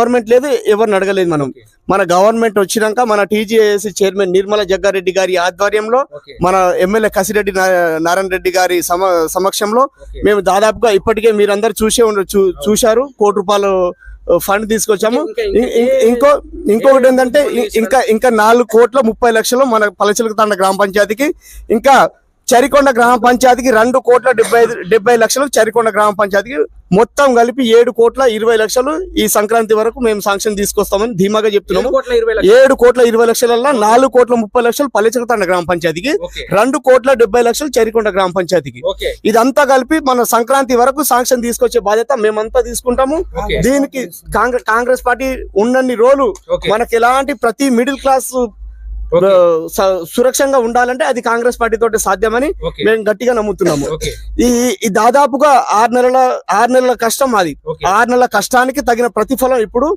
Government లేదు ఎవరిని అడగలేదు మనం. మన గవర్నమెంట్ వచ్చినాక మన టీజీఏసీ చైర్మన్ నిర్మల జగ్గారెడ్డి గారి ఆధ్వర్యంలో మన ఎమ్మెల్యే కసిరెడ్డి నారాయణ రెడ్డి గారి సమ సమక్షంలో. మేము దాదాపుగా ఇప్పటికే మీరందరూ చూసే చూశారు. కోటి రూపాయలు ఫండ్ తీసుకొచ్చాము. ఇంకా- ఇంకొకటి ఏంటంటే ఇంకా ఇంకా నాలుగు కోట్ల ముప్పై లక్షలు మన పలచిలక తండ గ్రామ పంచాయతీకి. ఇంకా చరికొండ గ్రామ పంచాయతీకి రెండు కోట్ల డెబ్బై డెబ్బై లక్షలు చరికొండ గ్రామ పంచాయతీకి మొత్తం కలిపి ఏడు కోట్ల ఇరవై లక్షలు ఈ సంక్రాంతి వరకు మేము శాంక్షన్ తీసుకొస్తామని ధీమాగా చెప్తున్నాము. ఏడు కోట్ల ఇరవై లక్షల. నాలుగు కోట్ల ముప్పై లక్షలు పల్లెచక తండ గ్రామ పంచాయతీకి రెండు కోట్ల డెబ్బై లక్షలు చరికొండ గ్రామ పంచాయతీకి. ఇదంతా కలిపి మన సంక్రాంతి వరకు శాంక్షన్ తీసుకొచ్చే బాధ్యత మేమంతా తీసుకుంటాము. దీనికి కాంగ్రెస్ పార్టీ ఉన్నన్ని రోజులు. మనకి ఎలాంటి ప్రతి మిడిల్ క్లాస్ సురక్షంగా ఉండాలంటే అది కాంగ్రెస్ పార్టీ తోటి సాధ్యమని. మేము గట్టిగా నమ్ముతున్నాము ఈ దాదాపుగా ఆరు నెలల ఆరు నెలల కష్టం అది. ఆరు నెలల కష్టానికి తగిన ప్రతిఫలం ఇప్పుడు